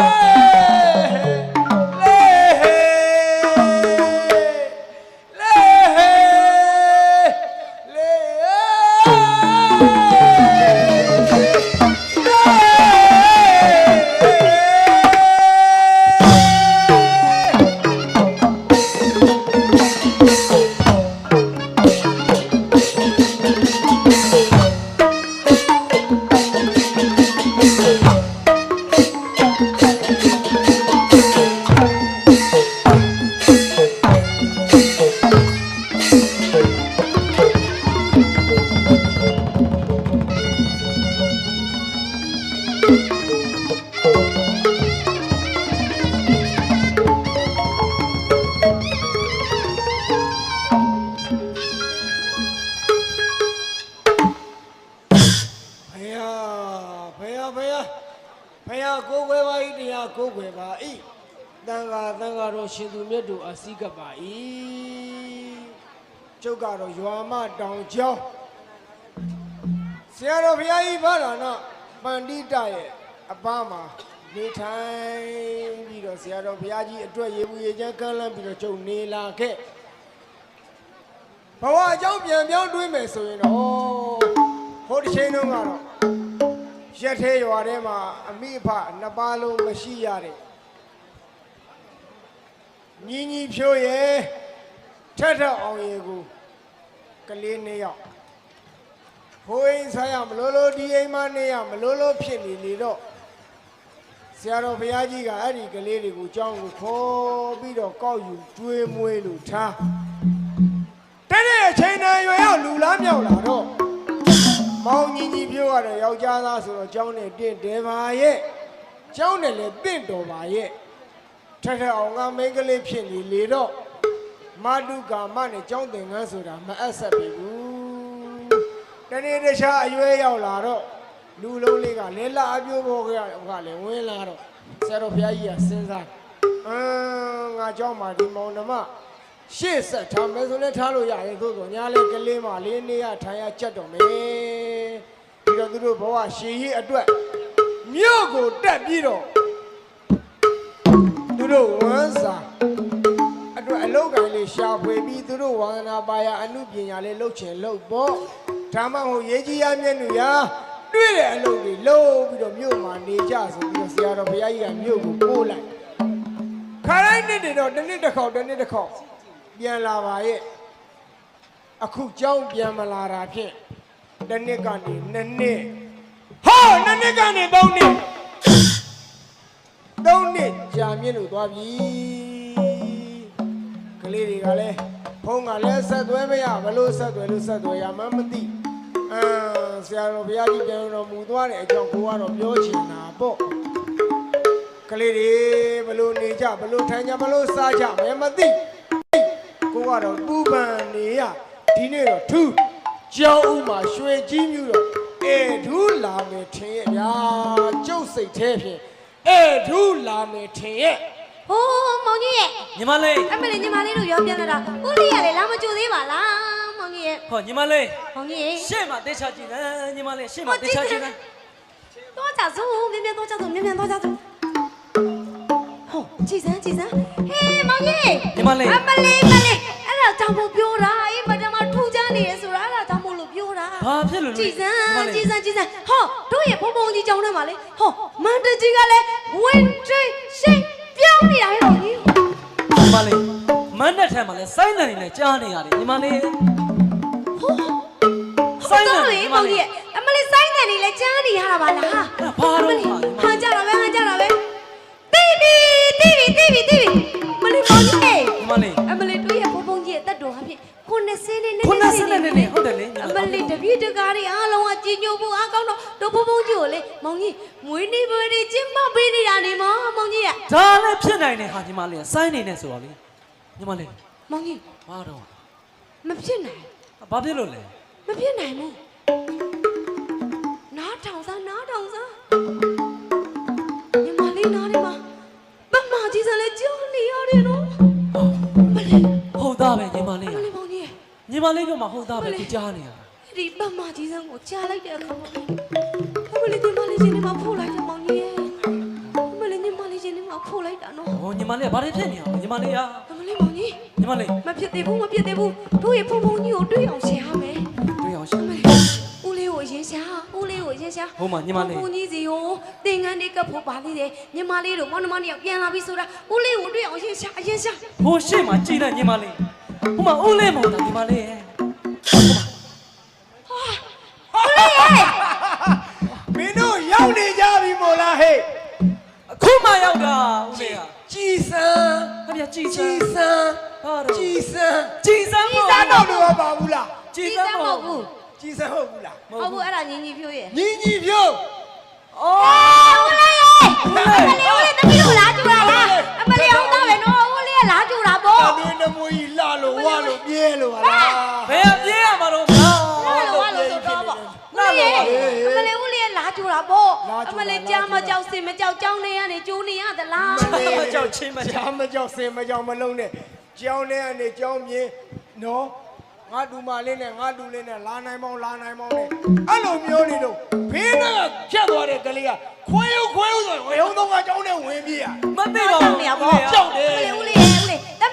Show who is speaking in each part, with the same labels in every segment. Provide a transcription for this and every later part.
Speaker 1: ဖ ပါဤတရားကိုယ်ွယ်ပါဤတန်ခါတန်ခါတော်ရှင်သူမြတ်တို့အစည်းကပ်ပါဤကျုပ်ကတော့ရွာမတောင်ကျောင်းဆရာတော်ဘုရားကြီးဘာတော်နော်ပန္တိတရဲ့အပားမှာနေထိုင်ပြီးတော့ဆရာတော်ဘုရားကြီးအတွက်ရေဘူးရေချမ်းကမ်းလှမ်းပြီးတော့ကျုပ်နေလာခဲ့ဘဝအကြောင်းပြန်ပြောင်းတွေးမယ်ဆိုရင်တော့ဟိုတစ်ချိန်တုန်းကတော့ ရက်သေးရွာထဲမှာအမိအဖနှစ်ပါးလုံးမရှိရတဲ့ညီညီဖြိုးရဲ့ထက်ထက်အောင်ရဲ့ကိုကလေးနှစ်ယောက်ဟိုအိမ်ဆိုင်ရမလို့လို့ဒီအိမ်မနေရမလို့လို့ဖြစ်နေလေတော့ဆရာတော်ဘုရားကြီးကအဲ့ဒီကလေးတွေကိုကြောင်းကိုခေါ်ပြီးတော့ကောက်ယူကျွေးမွေးလို့ထားတဲ့တဲ့အချိန်တန်ရွယ်ရောက် တော့ယောက်ျားသားဆိုတော့ကျောင်းနဲ့တင့်တယ်ပါရဲ့ကျောင်းနဲ့လည်းတင့်တော်ပါရဲ့ထက်ထက်အောင်ကမိန်းကလေးဖြစ်နေလေတော့မတုကာမနဲ့ကျောင်းသင်ငန်းဆိုတာမအပ်ဆက်ပြီဘူးတနေ့တခြားအရွယ်ရောက်လာတော့လူလုံးလေးကလဲလာအပြိုးပေါ်ကကလည်းဝင်လာတော့ဆရာတော်ဘုရားကြီးကစဉ်းစားအင်းငါကျောင်းမှာဒီမောင်နှမရှေ့ဆက်ထားမယ်ဆိုလည်းထားလို့ရရင်သို့သောညာလေးကလေးမလေးနေရထိုင်ရကြက်တော့မယ်ပြီး တော့သူတို့ဘဝရှည်ရေးအတွက်မြို့ကိုတက်ပြီးတော့သူတို့ဝမ်းစာအတွက်အလုတ်ကလေးရှာဖွေပြီးသူတို့ဝန္ဒနာပါရအမှုပညာလေးလုပ်ချင်လုပ်ပေါ့ဒါမှမဟုတ်ရေးကြီးရမျက်နှာရတွေ့တဲ့အလုပ်တွေလုပ်ပြီးတော့မြို့မှာနေကြဆိုပြီးတော့ဆရာတော်ဘုရားကြီးကမြို့ကိုပို့လိုက်ခါတိုင်းနှစ်တွေတော့တစ်နှစ်တစ်ခေါက်တစ်နှစ်တစ်ခေါက်ပြန်လာပါရဲ့အခုကြောင်းပြန်မလာတာဖြင့် တစ်နှစ်ကနေနှစ်နှစ်ဟောနှစ်နှစ်ကနေသုံးနှစ်သုံးနှစ်ကြာမြင့်လို့သွားပြီကလေးတွေကလည်းဖုန်းကလည်းဆက်သွဲမရဘလို့ဆက်သွဲလို့ဆက်သွဲရမှန်းမသိအမ်ဆရာတော်ဘုရားကြီးပြန်တော်မူသွားတဲ့အကြောင်းကိုကတော့ပြောချင်တာပေါ့ကလေးတွေဘလို့နေကြဘလို့ထိုင်ကြဘလို့စားကြမဲမသိကိုကတော့ပူပန်နေရဒီနေ့တော့ထူး ကြောင်းဥမှာရွှေကြီးမြူတော့အဲဒူးလာမယ်ထင်ရဲ့ဗျာကျုပ်စိတ်แท้ဖြင့်အဲဒူးလာမယ်ထင်ရဲ့
Speaker 2: ဟိုးမောင်ကြီးရဲ့
Speaker 3: ညီမလေး
Speaker 2: အမလေးညီမလေးတို့ရောပြန်လာတာဦးလေးရလေလာမကြိုသေးပါလားမောင်ကြီးရဲ့
Speaker 3: ဟောညီမလေး
Speaker 2: မောင်ကြီးရဲ့
Speaker 3: ရှေ့မှာတေချာကြည့်တယ်ညီမလေးရှေ့မှာတေချာကြည့်တယ်
Speaker 2: တော့ကြစို့မြင်မြန်တော့ကြစို့မြင်မြန်တော့ကြစို့ဟောကြည်စမ်းကြည်စမ်းဟေးမောင်ကြီး
Speaker 3: ညီမလေး
Speaker 2: အမလေး ညီမကြည်
Speaker 3: လေး
Speaker 2: စမ်းကြည်စမ်းဟောတို့ရဲ့ဘုံဘုံကြီးကြောင်းထဲမှာလေဟောမန်တကြီးကလည်းဝင်ထရိရှိတ်ပြောင်းနေတာဟဲ့မောင်ကြီး
Speaker 3: ညီမလေးမန်းတဲ့ထဲမှာလဲစိုင်းတယ်နေလဲကြားနေရတယ်ညီမလေး
Speaker 2: ဟော
Speaker 3: စိုင်းတယ်
Speaker 2: တော့လေ
Speaker 3: ညီမ
Speaker 2: မောင်
Speaker 3: လေး
Speaker 2: ကြီးအမလေးစိုင်းတယ်နေလဲကြားနေရတာပါလား
Speaker 3: အဲ့ဘာတော့ဟာညီမ
Speaker 2: ဟာ
Speaker 3: လေး
Speaker 2: ကြတာပဲဟာကြတာပဲတီးပြီတီးပြီတီးပြီတီးပြီမလေးမောင်ကြီး
Speaker 3: ညီမလေး
Speaker 2: အမလေးတို့ရဲ့ဘုံဘုံကြီးရဲ့တက်တော်ဟာဖြင့်ခုနှစ် စင်းနေနေ
Speaker 3: ခုနစနေနေနေဟုတ်တယ်လေညီ
Speaker 2: အ
Speaker 3: မ
Speaker 2: မ
Speaker 3: လေး
Speaker 2: လေးတပြည့်တကားတွေအားလုံးကကြည်ညိုဖို့အားကောင်းတော့တို့ဘုံဘုံကြီးကိုလေမောင်ကြီးမွေးနေ့ပွဲတွေကျင်းပပေးနေတာနေမောင်မောင်ကြီးက
Speaker 3: ဒါလည်းဖြစ်နိုင်တယ်ဟာညီမလေးစိုင်းနေနေဆိုတော့လေညီမလေး
Speaker 2: မောင်ကြီး
Speaker 3: ဘာတော့
Speaker 2: မဖြစ်နိုင်
Speaker 3: ဘာဖြစ်လို့လဲ
Speaker 2: မဖြစ်နိုင်ဘူး
Speaker 3: ညီမလေးကမှဟုတ်သားပဲသူကြားနေရတာ
Speaker 2: အဲ့ဒီပမကြီးစံကိုကြားလိုက်တဲ့အခါမှာအမလေးညီမလေးရှင်နေမှာဖိုးလိုက်တယ်မောင်ကြီးရဲ့အမလေးညီမလေး
Speaker 3: မလေးကဘာတွေဖြစ်နေအောင်ညီမလေးอ่ะ
Speaker 2: အမလေးမောင်ကြီး
Speaker 3: ညီမလေး
Speaker 2: မဖြစ်သေးဘူးမဖြစ်သေးဘူးတို့ရဲ့ဖုန်ဖုန်ကြီးကိုတွေ့အောင်ရှင်းရမယ်
Speaker 3: တွေ့အောင်ရှာ
Speaker 2: အမလေးဦးလေးကိုအရင်ရှာဦးလေးကိုအရင်ရှာ
Speaker 3: ဟုတ်မှာညီမလေး
Speaker 2: ဖုန်ကြီးစီကိုသင်္ကန်းလေးကပ်ဖို့ပါသေးတယ်ညီမလေးတို့မောင်နှမနှစ်ယောက်ပြန်လာပြီဆိုတာဦးလေးကိုတွေ့အောင်အရင်ရှာအရင်ရှာ
Speaker 3: ဟိုရှေ့မှာကြည်တဲ့ညီမလေး ဟိုမှာဦးလေးမောင်တာညီမလေးရဲ့
Speaker 1: မင်းတို့ရောက်နေကြပြီမို့လားဟဲ့
Speaker 3: အခုမှရောက်တာဦးလေးက
Speaker 1: ကြည်စံ
Speaker 3: ခင်ဗျာကြည်စ
Speaker 1: ကြည်
Speaker 3: မ်း
Speaker 1: စံ
Speaker 3: ဟာတော့
Speaker 1: ကြည်စံ
Speaker 3: ကြည်စမ်းပေါ့
Speaker 1: စားတော့တော့ပါဘူးလား
Speaker 3: ကြည်
Speaker 2: ဒီ
Speaker 3: စမ်း
Speaker 2: စမ်းမ
Speaker 3: ပေါ့
Speaker 2: ဟုတ်ဘူး
Speaker 1: ကြည်စံဟုတ်ဘူးလား
Speaker 2: ဟုတ်ဘူးအဲ့ဒါညီညီဖြိုးရဲ့
Speaker 1: ညီညီဖြိုး
Speaker 3: အော်
Speaker 2: ဦးလေးဦးလေးဦးလေးတမီးကို ကြူလာပေါ့
Speaker 1: အမင်းနမွေကြီးလှလို့ဝါလို့ပြဲလို့ဟာလား
Speaker 3: ဘယ်ပြေးရမှာတော့ဟာ
Speaker 2: လာလို့ဝါလို့ဆိုတော့ပေါ့ဦးလေးအမလေးဦးလေးကလာကြူလာပေါ့အမလေးကြားမကြောက်စင်မကြောက်ကြောင်းနေရနေကျိုးနေရသလား
Speaker 3: မကြောက်ချင်းမကြောက်
Speaker 1: ကြောင်မကြောက်စင်မကြောက်မလုံးနဲ့ကြောင်းနဲ့ကနေကြောင်းမြင်နော်ငါဒူမလေးနဲ့ငါဒူလေးနဲ့လာနိုင်မောင်းလာနိုင်မောင်းနဲ့အဲ့လိုမျိုးနေတော့ဖေးနဲ့ဖြတ်သွားတဲ့ကလေးကခွဲရုပ်ခွဲရုပ်ဆိုဝေယုံတော့ကကြောင်းနဲ့ဝင်ပြေးရ
Speaker 3: မသိပါ
Speaker 2: ကြော
Speaker 3: ဘူး
Speaker 2: က်နေရပေါ့
Speaker 1: ကြောက်တယ်
Speaker 2: ဦးလေးဦးလေးဦးလေး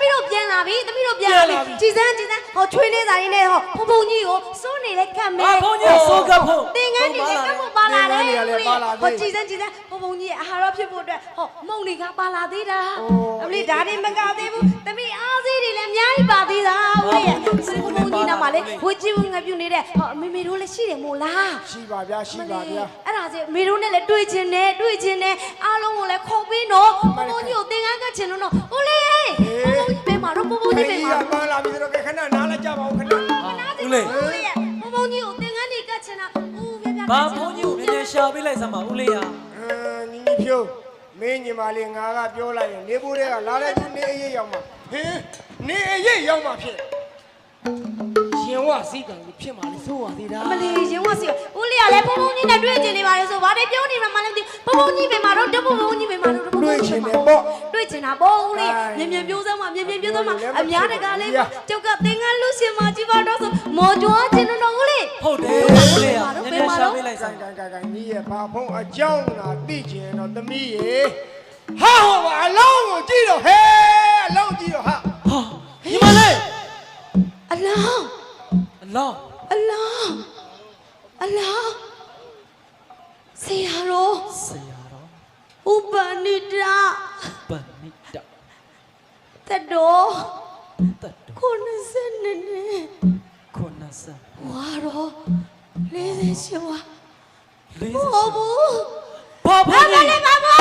Speaker 2: တမီးတို့ပြန်လာပြီတမီးတို့ပြန်လာပြီကြည်စမ်းကြည်စမ်းဟောချွေးလေးစာရင်းနဲ့ဟောဖုန်ဖုန်ကြီးကိုစိုးနေလဲကတ်မဲ
Speaker 3: အာဘုန်းကြီးစိုးကပ်ဖို့
Speaker 2: သင်္ကန်းကြီးလည်းကတ်ဖို့ပါလာတယ်ဦးလေးဟောကြည်စမ်းကြည်စမ်းဖုန်ဖုန်ကြီးရဲ့အာဟာရဖြစ်ဖို့အတွက်ဟောမုံတွေကပါလာသေးတာအမလေးဒါတွေမကသေးဘူးတမီးအားစေးတွေလည်းအများကြီးပါသေးတာဦးလေးရဲ့ဖုန်ဖုန်ကြီးနာမှာလေဝကြည့်ဘူးငါပြုတ်နေတဲ့ဟောမေမေတို့လည်းရှိတယ်မို့လား
Speaker 1: ရှိပါဗျာရှိပါဗျာ
Speaker 2: အဲ့ဒါစီမေတို့နဲ့လည်းတွေ့ချင်တယ်တွေ့ချင်တယ်အားလုံးကိုလည်းခေါ်ပြီးနော်ဘုံဘုံကြီးကိုသင်္ကန်းကတ်ချင်လို့နော်ဦးလေး
Speaker 1: လေးဦး
Speaker 3: လေး
Speaker 2: ဘုံဘုံကြီးကိုသင်္ကန်းကြီးကတ်ချင်တာဦးပြပြ
Speaker 3: ဘာဘုန်းကြီးကိုမြင်မြင်ရှာပေးလိုက်စမ်းပါဦးလေးဟာ
Speaker 1: အင်းညီညီဖြိုးမင်းညီမလေးငါကပြောလိုက်ရင်နေဖို့တဲ့ကလာတဲ့သူနေအရေးရောက်မှာဟင်းနေအရေးရောက်မှာဖြစ်ရှင်ဝစီကံကြီးဖြစ်မှာလေစိုးပါသေးတာ
Speaker 2: အမလေးရင်ဝစီဦးလေးကလည်းဘုံဘုံကြီးနဲ့တွေ့ချင်နေပါလေဆိုဘာတွေပြောနေမှမလဲမသိဘုံဘုံကြီးပဲမှာတော့တဘုံဘုံကြီးပဲမှာတော့ဘုံဘုံ
Speaker 1: တွေ့
Speaker 2: ကြီး
Speaker 1: ချင်
Speaker 2: ပဲ
Speaker 1: တယ်
Speaker 2: မှာ
Speaker 1: ပေါ့
Speaker 2: တွေ့ချင်တာပေါ့ဦးလေး
Speaker 1: ဟိုင်း
Speaker 2: မြင်မြင်ပြိုးစမ်းမှာမြင်မြင် ပြိုးစမ်းမှာ
Speaker 1: လည်းမ
Speaker 2: အများတ
Speaker 1: ချင်
Speaker 2: က
Speaker 1: ဘူး
Speaker 2: လေး
Speaker 1: ဗျာ
Speaker 2: ကျောက်ကသင်္ကန်းလူရှင်မကြည့်ပါတော့ဆိုမော်ကြွားချင်တော့ဦးလေး
Speaker 3: ဟုတ်တယ်ဦးလေးဟာမြင်မြင်ရှာပေးလိုက်စ
Speaker 1: ကန်
Speaker 3: မ်း
Speaker 1: ကန်ကန်ကန်ညီရဲ့ဘာဖုံးအကြောင်းလာသိချင်တော့သမီးရေဟာဟောအလောင်းကိုကြည့်တော့ဟဲအလောင်းကြည့်တော့ဟာ
Speaker 3: ဟာညီမလေး
Speaker 2: အလောင်း
Speaker 3: အလောင်း
Speaker 2: အလောင်းအလောင်းဆရာတော်
Speaker 3: ဆရာတော်
Speaker 2: ဥပနိဒာ
Speaker 3: ပဏိတ
Speaker 2: တတော်
Speaker 3: တတ်တော်
Speaker 2: ခုနစနေနေ
Speaker 3: ခုနစံ
Speaker 2: ဝါတော်လေးသေးရှိဝါ
Speaker 3: လေး
Speaker 2: ဟော
Speaker 3: စ
Speaker 2: ဘူး
Speaker 3: ဘာဘု
Speaker 2: ဘာ
Speaker 3: န်း
Speaker 2: မ
Speaker 3: ကြီး
Speaker 2: လဲဘာ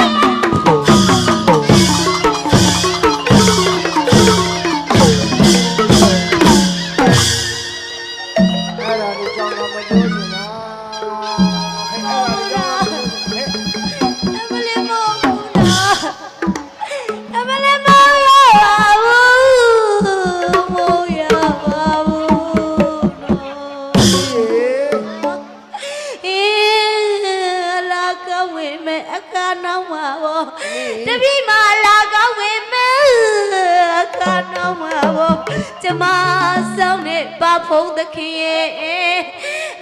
Speaker 1: ခင်
Speaker 2: ရဲ့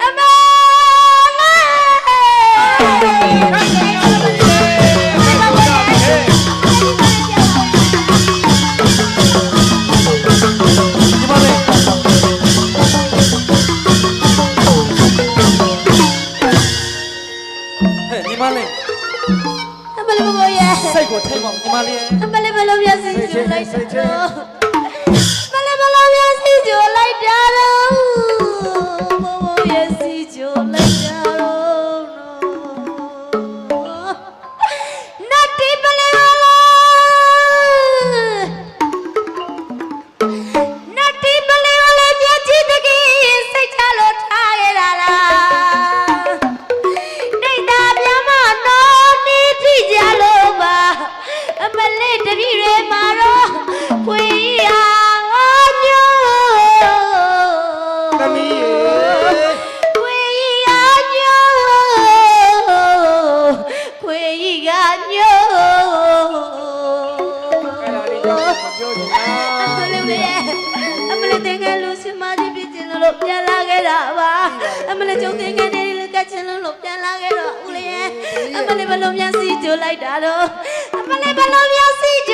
Speaker 2: အမ
Speaker 3: ညီမလေးဟဲ့ညီမလေး
Speaker 2: အမလေးဘောရဲ့
Speaker 3: စိတ်ကိုထိတ်ပါညီမလေး
Speaker 2: အမလေးဘလုံးပြစီကျလိုက်တော့ အမလေးတ
Speaker 1: င်င
Speaker 2: ယ်လူစမကြီးပြချင်လို့ပြန်လာခဲ့တာပါအမလေးကျုံတင်ငယ်နေလေးကချင်လို့ပြန်လာခဲ့တော့ဦးလေးအမလေးဘလုံးပြန်စီကြိုလိုက်တာတော့အမလေးဘလုံးပြန်စီကြိုလိုက်